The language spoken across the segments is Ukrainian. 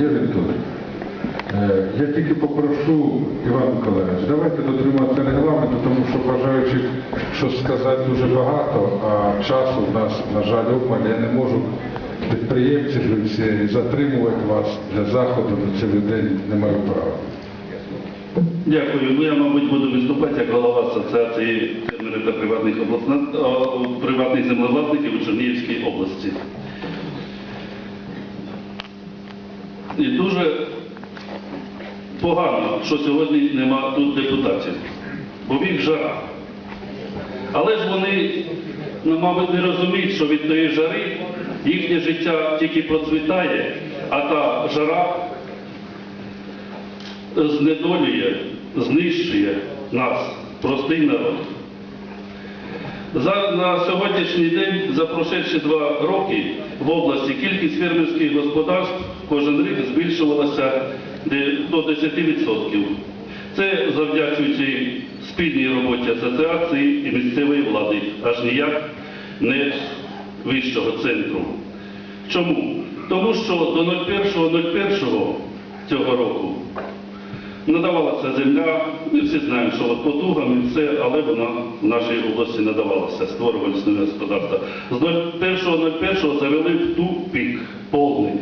є відповідь. Е, Я тільки попрошу, Іван Миколаївич, давайте дотриматися регламенту, тому що бажаючих щось сказати дуже багато, а часу в нас, на жаль, обмаль, я не можу підприємці ж ви всі і затримувати вас для заходу на цілий день не маю права. Дякую. Ну, я, мабуть, буду виступати як голова Асоціації фермерів та приватних, обласна- приватних землевласників у Чернігівській області. І дуже погано, що сьогодні нема тут депутатів, бо вік жара. Але ж вони, ну, мабуть, не розуміють, що від тої жари їхнє життя тільки процвітає, а та жара знедолює, знищує нас, простий народ. За, на сьогоднішній день, за прошедші два роки в області кількість фермерських господарств кожен рік збільшувалася до 10%. Це завдячуючи спільній роботі асоціації і місцевої влади, аж ніяк не вищого центру. Чому? Тому що до 01.01 цього року надавалася земля, ми всі знаємо, що от потугами все, але вона в нашій області надавалася, створювалися нові господарства. З 01.01 завели в тупік повний.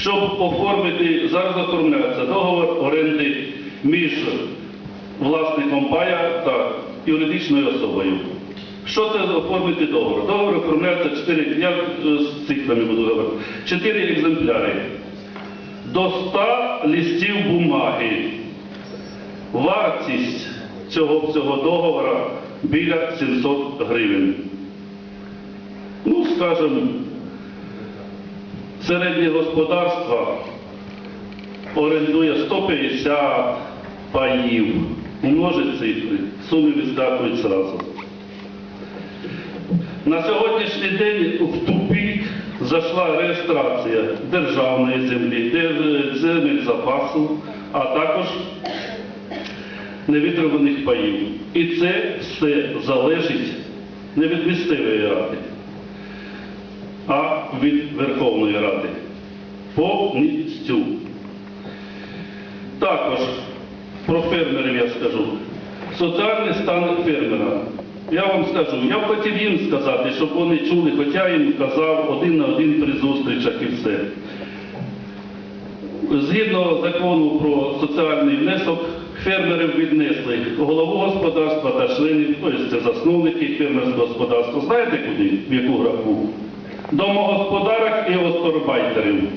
Щоб оформити, зараз оформляється договор оренди між власником пая та юридичною особою. Що це оформити договор? Договор оформляється 4, я е, з цифрами буду говорити, 4 екземпляри. До 100 листів бумаги. Вартість цього всього договора біля 700 гривень. Ну, скажімо, середнє господарство орендує 150 паїв. Умножить цифри, суми відскакують зразу. На сьогоднішній день в тупік зайшла реєстрація державної землі, земель запасу, а також невитриманих паїв. І це все залежить не від місцевої ради, від Верховної Ради. Повністю. Також про фермерів я скажу. Соціальний стан фермера. Я вам скажу, я б хотів їм сказати, щоб вони чули, хоча я їм казав один на один при зустрічах і все. Згідно закону про соціальний внесок, фермерів віднесли голову господарства та членів, тобто це засновники фермерського господарства. Знаєте куди? В яку графу? Домогосподарок і остарбайтерів.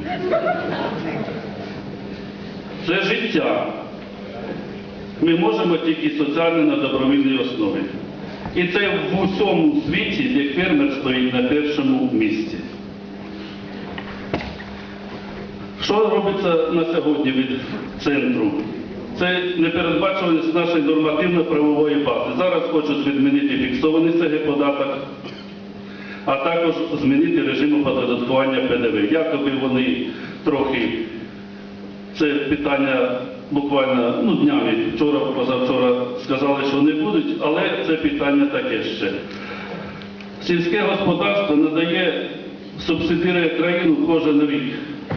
Це життя. Ми можемо тільки соціально на добровільній основі. І це в усьому світі, де фермер стоїть на першому місці. Що робиться на сьогодні від центру? Це непередбачуваність нашої нормативно-правової бази. Зараз хочуть відмінити податок, а також змінити режим оподаткування ПДВ. Якоби вони трохи це питання буквально ну, днями, вчора, позавчора сказали, що не будуть, але це питання таке ще. Сільське господарство надає субсидірує країну кожен рік.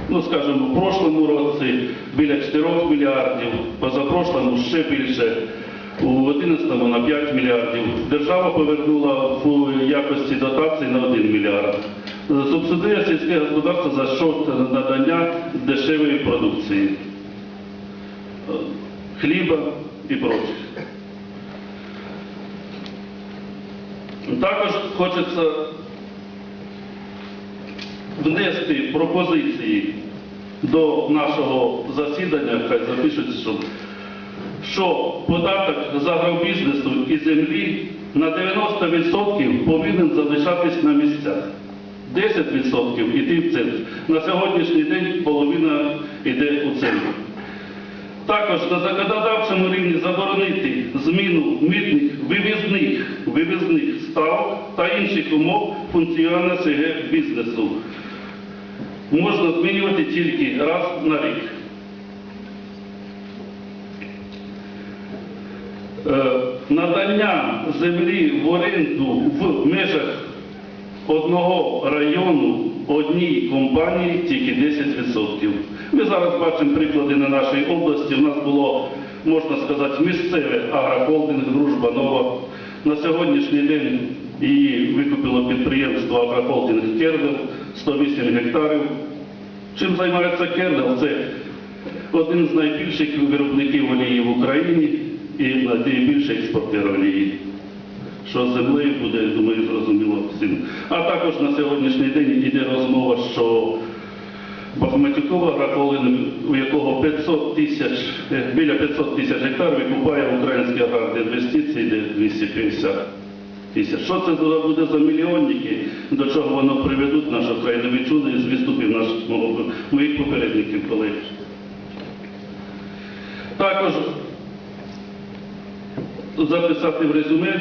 Ну, скажімо, в прошлому році біля 4 мільярдів, позапрошлому ще більше, у 11-му на 5 мільярдів. Держава повернула в якості дотацій на 1 мільярд. Субсидує сільське господарство за що надання дешевої продукції хліба і прочих. Також хочеться внести пропозиції до нашого засідання, хай запишуть, що, що податок з агробізнесу і землі на 90% повинен залишатись на місцях. 10% іти в центр. На сьогоднішній день половина йде у центр. Також на законодавчому рівні заборонити зміну митних вивізних, вивізних ставок та інших умов функціонування СГ бізнесу. Можна змінювати тільки раз на рік. Надання землі в оренду в межах одного району одній компанії тільки 10%. Ми зараз бачимо приклади на нашій області. У нас було, можна сказати, місцеве агрохолдинг Дружба Нова. На сьогоднішній день її викупило підприємство агрохолдинг Кердел 108 гектарів. Чим займається Кердел? Це один з найбільших виробників олії в Україні і найбільший експортер олії. Що з землею буде, думаю, зрозуміло всім. А також на сьогоднішній день йде розмова, що Бахматюкова агрохолдинг, у якого 500 тисяч, е, біля 500 тисяч гектарів викупає український аграрний інвестиції, де 250 тисяч. Що це буде за мільйонники, до чого воно приведуть нашу країну? Ви чули з виступів наших моїх попередників колег. Також записати в резюме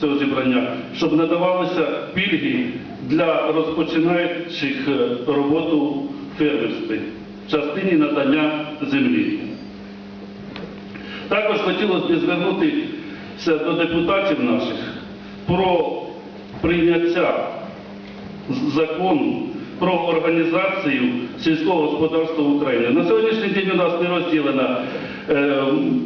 цього зібрання, щоб надавалися пільги для розпочинаючих е, роботу фермерстві в частині надання землі. Також хотілося б звернутися до депутатів наших про прийняття закону про організацію сільського господарства в Україні. На сьогоднішній день у нас не розділено е,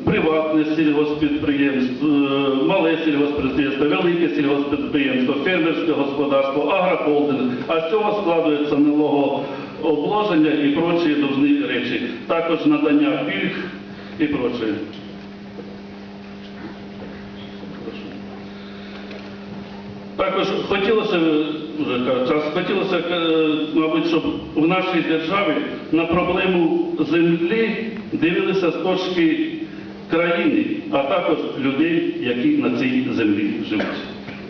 приватне сільгоспідприємство, е, мале сільгоспідприємство, велике сільгоспідприємство, фермерське господарство, агрохолдинг, а з цього складується налогообложення і прочі довжні речі. Також надання пільг і проче. Також хотілося, час, хотілося, е, мабуть, щоб в нашій державі на проблему землі дивилися з точки країни, а також людей, які на цій землі живуть.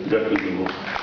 Дякую за увагу.